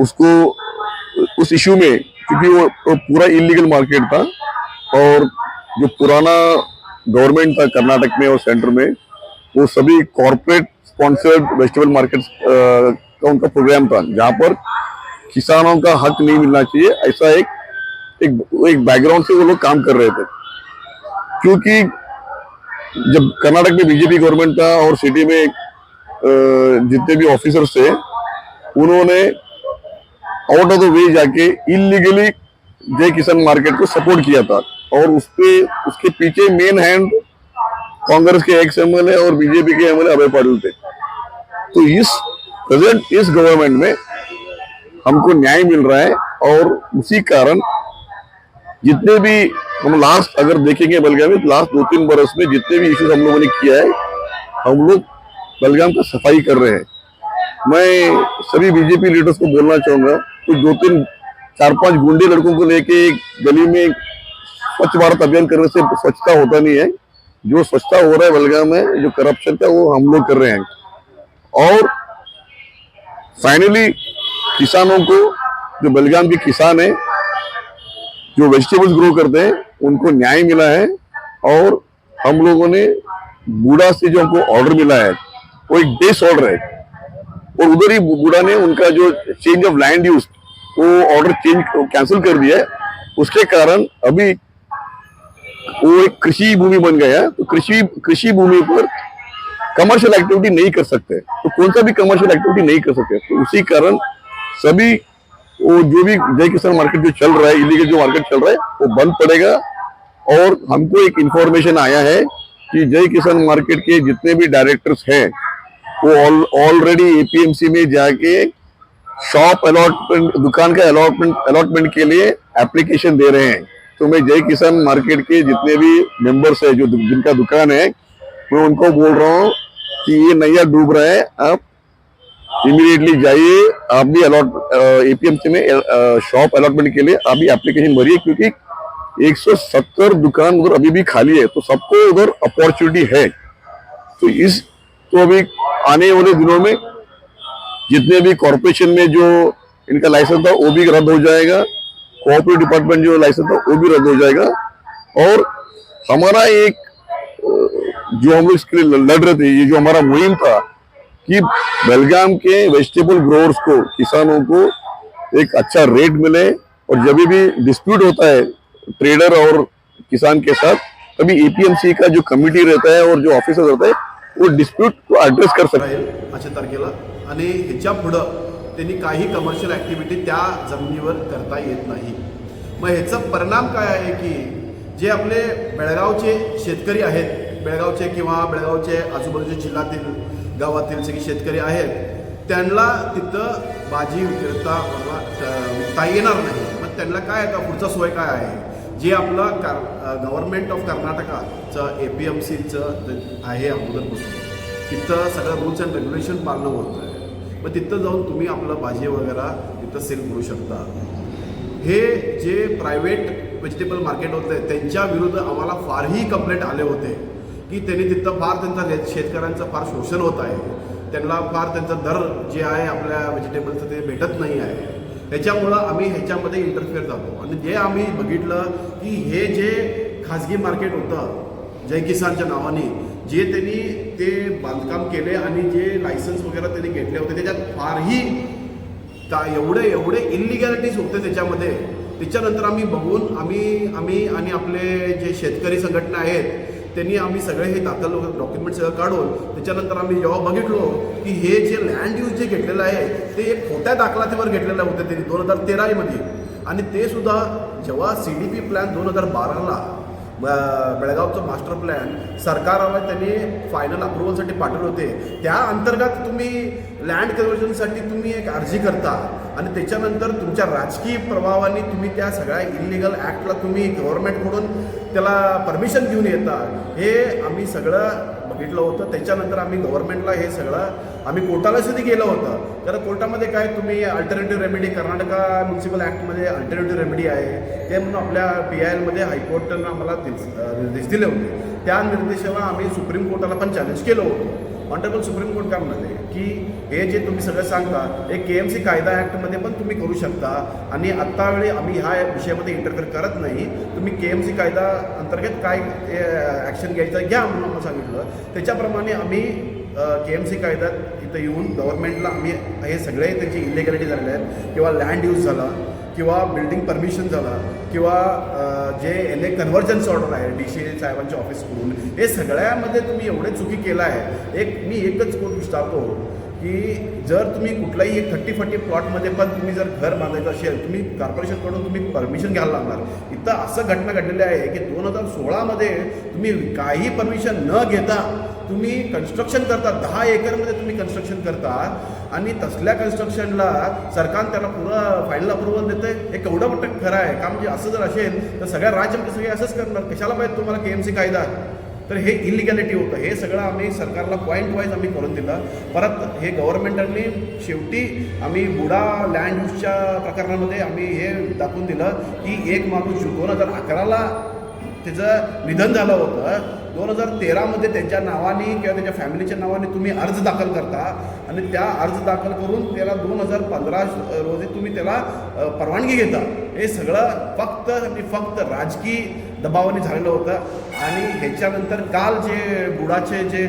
उसको उस इश्यू में क्योंकि वो, वो पूरा इलीगल मार्केट था और जो पुराना गवर्नमेंट था कर्नाटक में और सेंटर में वो सभी कॉरपोरेट स्पॉन्सर्ड वेजिटेबल मार्केट का उनका प्रोग्राम था जहाँ पर किसानों का हक नहीं मिलना चाहिए ऐसा एक एक, एक बैकग्राउंड से वो लोग काम कर रहे थे। क्योंकि जब कर्नाटक में बीजेपी गवर्नमेंट था और सिटी में जितने भी ऑफिसर्स थे उन्होंने आउट ऑफ़ द वे जाके इलीगली जय किसान मार्केट को सपोर्ट किया था। और उसपे, उसके पीछे मेन हैंड कांग्रेस के एक्स एमएलए और बीजेपी के एमएलए अभय पाटिल थे। तो इस प्रेजेंट इस गवर्नमेंट में हमको न्याय मिल रहा है और उसी कारण जितने भी हम लास्ट अगर देखेंगे बलगाम में लास्ट दो तीन बरस में जितने भी इश्यूज़ हम लोगों ने किया है, हम लोग बलगाम का सफ़ाई कर रहे हैं। मैं सभी बीजेपी लीडर्स को बोलना चाहूँगा तो दो तीन चार पाँच गुंडे लड़कों को लेके एक गली में स्वच्छ भारत अभियान करने से स्वच्छता होता नहीं है। जो स्वच्छता हो रहा है बलगाम में, जो करप्शन का वो हम लोग कर रहे हैं। और फाइनली किसानों को, जो बलगाम के किसान है, जो वेजिटेबल्स ग्रो करते हैं, उनको न्याय मिला है और हम लोगों ने बूढ़ा से जो हमको ऑर्डर मिला है, वो एक बेस ऑर्डर है। और उधर ही बूढ़ा ने उनका जो चेंज ऑफ़ लैंड यूज़ वो ऑर्डर चेंज कैंसिल कर दिया है। उसके कारण अभी वो एक कृषि भूमि बन गया है। तो कृषि कृषि भूमि पर कमर्शियल एक्टिविटी नहीं कर सकते। तो कौन सा भी कमर्शियल एक्टिविटी नहीं कर सकते। तो उसी कारण सभी वो जो भी जय किसान मार्केट जो चल रहा है इलीगल जो मार्केट चल रहा है, वो बंद पड़ेगा। और हमको एक इंफॉर्मेशन आया है कि जय किसान मार्केट के जितने भी डायरेक्टर्स हैं वो ऑलरेडी एपीएमसी में जाके शॉप अलॉटमेंट दुकान का अलॉटमेंट अलॉटमेंट के लिए एप्लीकेशन दे रहे हैं। तो मैं जय किसान मार्केट के जितने भी मेंबर्स है, जो जिनका दुकान है, मैं उनको बोल रहा हूँ कि ये नैया डूब रहा है, आप इमीडिएटली जाइए, आप भी अलॉट एपीएमसी में शॉप अलॉटमेंट के लिए आप भी एप्लीकेशन भरिए, क्योंकि 170 दुकान उधर अभी भी खाली है तो सबको उधर अपॉर्चुनिटी है। तो इस तो अभी आने वाले दिनों में जितने भी कॉरपोरेशन में जो इनका लाइसेंस था, वो भी रद्द हो जाएगा। कोऑपरेटिव डिपार्टमेंट जो लाइसेंस था, वो भी रद्द हो जाएगा। और हमारा एक जो हम लोग इसके लिए लड़ रहे थे, ये जो हमारा मुहिम था कि बेलगाम के वेजिटेबल ग्रोअर्स को, किसानों को एक अच्छा रेट मिले और जब भी डिस्प्यूट होता है ट्रेडर और किसान के साथ, तभी एपीएमसी का जो कमिटी रहता है और जो ऑफिसर रहता है वो डिस्प्यूट को एड्रेस कर सकते अशा तारखेला. आणि ह्याच्या पुढं त्यांनी काही कमर्शियल ॲक्टिव्हिटी त्या जमिनीवर करता येत नाही. मग ह्याचा परिणाम काय आहे की जे आपले बेळगावचे शेतकरी आहेत बेळगावचे किंवा बेळगावचे आजूबाजूच्या जिल्ह्यातील गावातील सगळे शेतकरी आहेत त्यांना तिथं भाजी विक्रेता विकता येणार नाही. मग त्यांना काय आता पुढचा सोय काय आहे? जे आपलं कार गव्हर्नमेंट ऑफ कर्नाटकाचं ए पी एम सीचं आहे अगोदरपासून तिथं सगळं रूल्स अँड रेग्युलेशन पाळणं होतं. आहे मग तिथं जाऊन तुम्ही आपलं भाजी वगैरे तिथं सेल करू शकता. हे जे प्रायव्हेट व्हेजिटेबल मार्केट होतं त्यांच्या विरुद्ध आम्हाला फारही कंप्लेंट आले होते की त्यांनी तिथं फार त्यांचा ले- शेतकऱ्यांचं फार शोषण होत आहे. त्यांना फार त्यांचा दर जे आहे आपल्या व्हेजिटेबलचं ते भेटत नाही आहे. ह्याच्यामुळं आम्ही ह्याच्यामध्ये इंटरफेअर जातो आणि जे आम्ही बघितलं की हे जे खाजगी मार्केट होतं जय किसानच्या नावाने जे त्यांनी ते बांधकाम केले आणि जे लायसन्स वगैरे त्यांनी घेतले होते त्याच्यात फारही का एवढे एवढे इलिगॅलिटीज होते त्याच्यामध्ये. त्याच्यानंतर आम्ही बघून आम्ही आम्ही आणि आपले जे शेतकरी संघटना आहेत त्यांनी आम्ही सगळे हे दाखल डॉक्युमेंट सगळं काढून त्याच्यानंतर आम्ही जेव्हा बघितलो की हे जे लँड यूज जे घेतलेलं आहे ते एक खोट्या दाखलातीवर घेतलेलं होतं त्यांनी दोन हजार तेरामध्ये. आणि ते सुद्धा जेव्हा सी डी पी प्लॅन दोन हजार बाराला बेळगावचं मास्टर प्लॅन सरकाराला त्यांनी फायनल अप्रुव्हलसाठी पाठवले होते. त्या अंतर्गत तुम्ही लँड कन्व्हर्जनसाठी तुम्ही एक अर्जी करता आणि त्याच्यानंतर तुमच्या राजकीय प्रभावाने तुम्ही त्या सगळ्या इलिगल ॲक्टला तुम्ही गव्हर्नमेंटकडून त्याला परमिशन घेऊन येता. हे आम्ही सगळं बघितलं होतं. त्याच्यानंतर आम्ही गव्हर्नमेंटला हे सगळं आम्ही कोर्टाला सुद्धा गेलं होतं. कारण कोर्टामध्ये काय तुम्ही अल्टरनेटिव्ह रेमेडी कर्नाटका म्युन्सिपल ॲक्टमध्ये अल्टरनेटिव्ह रेमेडी आहे. ते म्हणून आपल्या पी आय एलमध्ये हायकोर्टानं आम्हाला निर्देश दिले होते. त्या निर्देशाला आम्ही सुप्रीम कोर्टाला पण चॅलेंज केलं होतं. ऑनरेबल सुप्रीम कोर्ट काय म्हणाले? की हे जे तुम्ही सगळं सांगता हे के एम सी कायदा ॲक्टमध्ये पण तुम्ही करू शकता. आणि आत्ता वेळी आम्ही ह्या विषयामध्ये इंटरफेअर करत नाही. तुम्ही के एम सी कायदा अंतर्गत काय ॲक्शन घ्यायचं घ्या म्हणून आम्हाला सांगितलं. त्याच्याप्रमाणे आम्ही के एम सी कायद्यात इथं येऊन गव्हर्नमेंटला आम्ही हे सगळे त्याची इलिगॅलिटी झालेले आहेत. किंवा लँड यूज झाला. किंवा बिल्डिंग परमिशन झालं किंवा जे एल ए कन्व्हर्जन्स ऑर्डर आहे डी सी ए साहेबांच्या ऑफिसकडून हे सगळ्यामध्ये तुम्ही एवढे चुकी केला आहे. एक मी एकच कोण विचारतो की जर तुम्ही कुठलाही एक थर्टी फर्टी प्लॉटमध्ये पण तुम्ही जर घर बांधायचं असेल तुम्ही कॉर्पोरेशनकडून तुम्ही परमिशन घ्यायला लागणार. इथं असं घटना घडलेली आहे की दोन हजार सोळामध्ये तुम्ही काही परमिशन न घेता तुम्ही कन्स्ट्रक्शन करता दहा एकरमध्ये तुम्ही कन्स्ट्रक्शन करता आणि तसल्या कन्स्ट्रक्शनला सरकार त्याला पुरं फायनल अप्रुव्हल देतं हे केवढं मोठं खरं आहे. का म्हणजे असं जर असेल तर सगळ्या राज्यामध्ये सगळे असंच करणार. कशाला पाहिजे तुम्हाला के एम सी कायदा? तर हे इलिगॅलिटी होतं. हे सगळं आम्ही सरकारला पॉईंट वाईज आम्ही करून दिलं. परत हे गव्हर्नमेंटांनी शेवटी आम्ही बुडा लँड यूजच्या प्रकरणामध्ये आम्ही हे दाखवून दिलं की एक माणूस दोन हजार अकराला त्याचं निधन झालं होतं. दोन हजार तेरामध्ये त्यांच्या नावाने किंवा त्याच्या फॅमिलीच्या नावाने तुम्ही अर्ज दाखल करता आणि त्या अर्ज दाखल करून त्याला दोन हजार पंधरा रोजी तुम्ही त्याला परवानगी घेता. हे सगळं फक्त आणि फक्त राजकीय दबावाने झालेलं होतं. आणि ह्याच्यानंतर काल जे बुडाचे जे